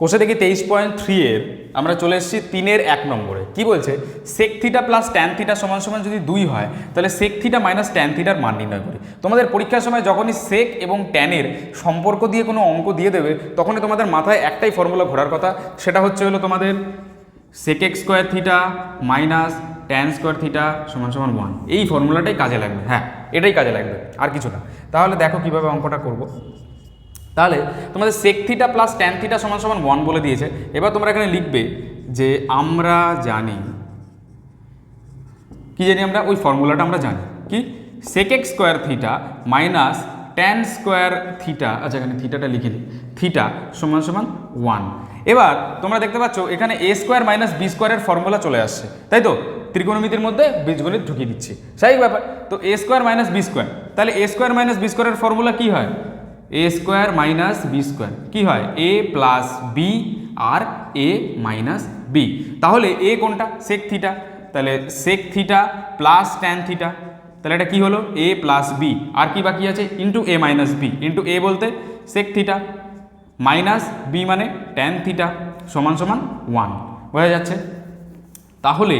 কোষে দেখি তেইশ পয়েন্ট থ্রি এর, আমরা চলে এসেছি তিনের এক নম্বরে। কি বলছে? Sec theta plus tan theta সমান সমান যদি দুই হয়, তাহলে সেক থিটা মাইনাস ট্যান থিটার মান নির্ণয় করি। তোমাদের পরীক্ষার সময় যখনই সেক এবং ট্যানের সম্পর্ক দিয়ে কোনো অঙ্ক দিয়ে দেবে, তখনই তোমাদের মাথায় একটাই ফর্মুলা ঘোরার কথা, সেটা হচ্ছে হলো তোমাদের sec x square theta minus tan square theta সমান সমান ওয়ান এই ফর্মুলাটাই কাজে লাগবে হ্যাঁ এটাই কাজে লাগবে, আর কিছু না। তাহলে দেখো কীভাবে অঙ্কটা করব। তাহলে তোমাদের sec theta plus tan theta সমান সমান ওয়ান বলে দিয়েছে। এবার তোমরা এখানে লিখবে যে আমরা জানি, কি জানি আমরা? ওই ফর্মুলাটা আমরা জানি। কি? Sec x square theta minus tan square theta আচ্ছা এখানে থিটাটা লিখে নিই। থিটা সমান সমান ওয়ান এবার তোমরা দেখতে পাচ্ছ, এখানে এ স্কোয়ার মাইনাস বি স্কোয়ারের ফর্মুলা চলে আসছে। তাই তো? ত্রিকোণমিতির মধ্যে বীজগণিত ঢুকিয়ে দিচ্ছি। সেই ব্যাপার। তো a square minus b square তাহলে এ স্কোয়ার মাইনাস বি স্কোয়ারের ফর্মুলা কী হয়? A square minus b square কী হয়? এ প্লাস বি আর এ মাইনাস বি তাহলে এ কোনটা? সেক থিটা তাহলে sec theta plus tan theta তাহলে এটা কি হলো? এ প্লাস বি আর কি বাকি আছে? Into a minus b into a বলতে সেক থিটা মাইনাস বি মানে ট্যান থিটা সমান সমান ওয়ান বোঝা যাচ্ছে? তাহলে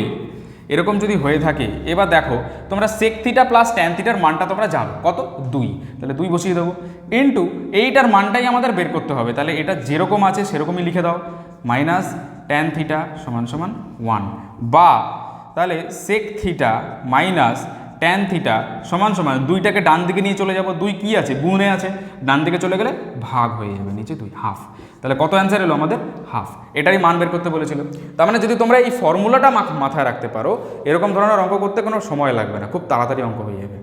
এরকম যদি হয়ে থাকে, এবার দেখো, তোমরা সেক থিটা প্লাস ট্যান থিটার মানটা তোমরা জানো। কত? দুই। তাহলে দুই বসিয়ে দেবো। ইন্টু এইটার মানটাই আমাদের বের করতে হবে। তাহলে এটা যেরকম আছে, সেরকমই লিখে দাও। মাইনাস ট্যান থিটা সমান সমান ওয়ান বা, তাহলে sec theta minus tan theta সমান সমান দুইটাকে ডান দিকে নিয়ে চলে যাব, দুই কি আছে? গুণে আছে। ডান দিকে চলে গেলে ভাগ হয়ে যাবে, নিচে দুই হাফ তাহলে কত অ্যান্সার এলো আমাদের? হাফ এটারই মান বের করতে বলেছিল। তার মানে যদি তোমরা এই ফর্মুলাটা মাথায় রাখতে পারো, এরকম ধরনের অঙ্ক করতে কোনো সময় লাগবে না, খুব তাড়াতাড়ি অঙ্ক হয়ে যাবে।